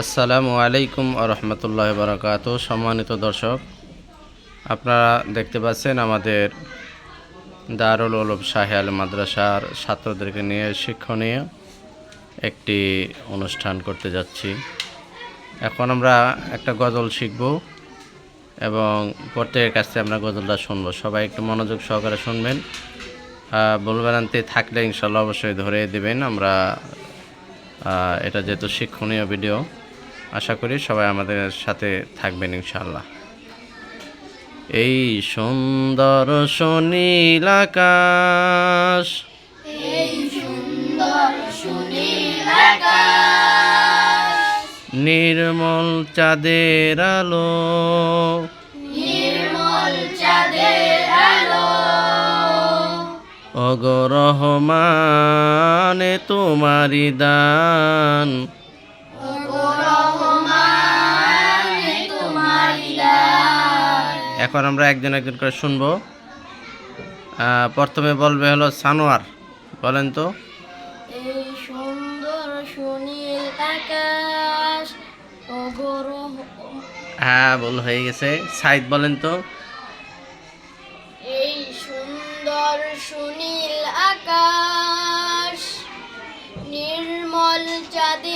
আসসালামু আলাইকুম রহমতুল্লাহ বারকাত সম্মানিত দর্শক, আপনারা দেখতে পাচ্ছেন আমাদের দারুল শাহে আল মাদ্রাসার ছাত্রদেরকে নিয়ে শিক্ষণীয় একটি অনুষ্ঠান করতে যাচ্ছি। এখন আমরা একটা গজল শিখব এবং প্রত্যেকের কাছ আমরা গজলটা শুনব। সবাই একটু মনোযোগ সহকারে শুনবেন। বলবেনান্তি থাকলে ইনশাল্লাহ অবশ্যই ধরে দেবেন। আমরা এটা যেহেতু শিক্ষণীয় ভিডিও আশা করি সবাই আমাদের সাথে থাকবেন ইনশাল্লাহ এই সুন্দর সুনীল আকাশ। নির্মল চাঁদের আলো। অগরহমানে তোমারি দান। এখন আমরা একজন একজন করে শুনব। প্রথমে বলবে হলো সানোয়ার বলেন তো। এই সুন্দর সুনীল আকাশ হ্যাঁ বল হয়ে গেছে। সাইদ বলেন তো। এই সুন্দর সুনীল আকাশ নির্মল চাঁদের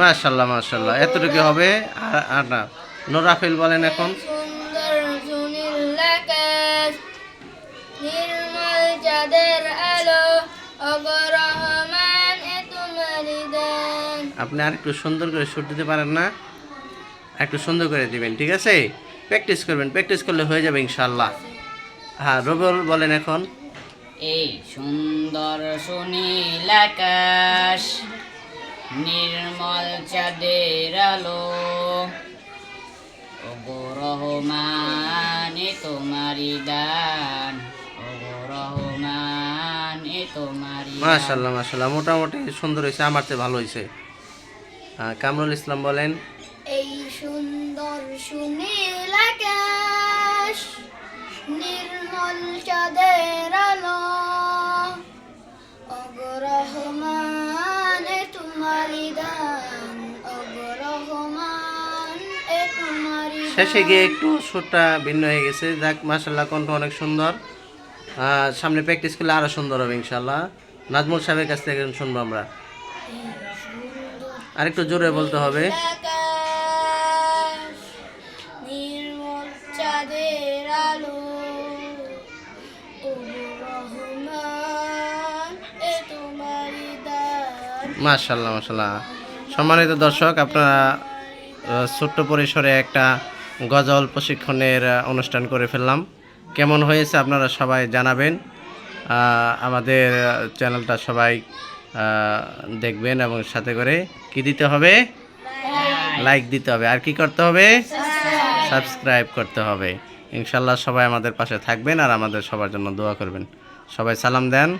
মাশাল্লাহ মাশাল্লাহ। এতটুকু হবে আর আর না। নোরাফিল বলেন এখন। নির্মল আলো অগরহমান আপনি আর একটু সুন্দর করে সুর দিতে পারেন না। একটু সুন্দর করে দিবেন ঠিক আছে? প্র্যাকটিস করবেন প্র্যাকটিস করলে হয়ে যাবে ইনশাল্লাহ হ্যাঁ রবিউল বলেন এখন। এই সুন্দর সুনীল আকাশ। নির্মল চাঁদের আলো। ওগো রহমান এ তোমারি দান ওগো রহমান এ তোমারি। মাশাল্লাহ মাশাল্লাহ মোটামুটি সুন্দর হয়েছে আমার চেয়ে ভালো হয়েছে। কামরুল ইসলাম বলেন এই সুন্দর সুনীল আকাশ নির্মল চাঁদের শেষে গিয়ে একটু সুরটা ভিন্ন হয়ে গেছে। যাক মাশাল্লাহ কণ্ঠ অনেক সুন্দর। সামনে প্র্যাকটিস করলে আরও সুন্দর হবে ইনশাল্লাহ নাজমুল সাহেবের কাছ থেকে শুনব আমরা। আর একটু জোরে বলতে হবে। মাশাল্লাহ মাশাল্লাহ সম্মানিত দর্শক আপনারা ছোট্ট পরিসরে একটা গজল প্রশিক্ষণের অনুষ্ঠান করে ফেললাম। কেমন হয়েছে আপনারা সবাই জানাবেন। আমাদের চ্যানেলটা সবাই দেখবেন এবং সাথে করে কি দিতে হবে? লাইক দিতে হবে। আর কি করতে হবে? সাবস্ক্রাইব করতে হবে। ইনশাল্লাহ সবাই আমাদের পাশে থাকবেন আর আমাদের সবার জন্য দোয়া করবেন। সবাই সালাম দেন।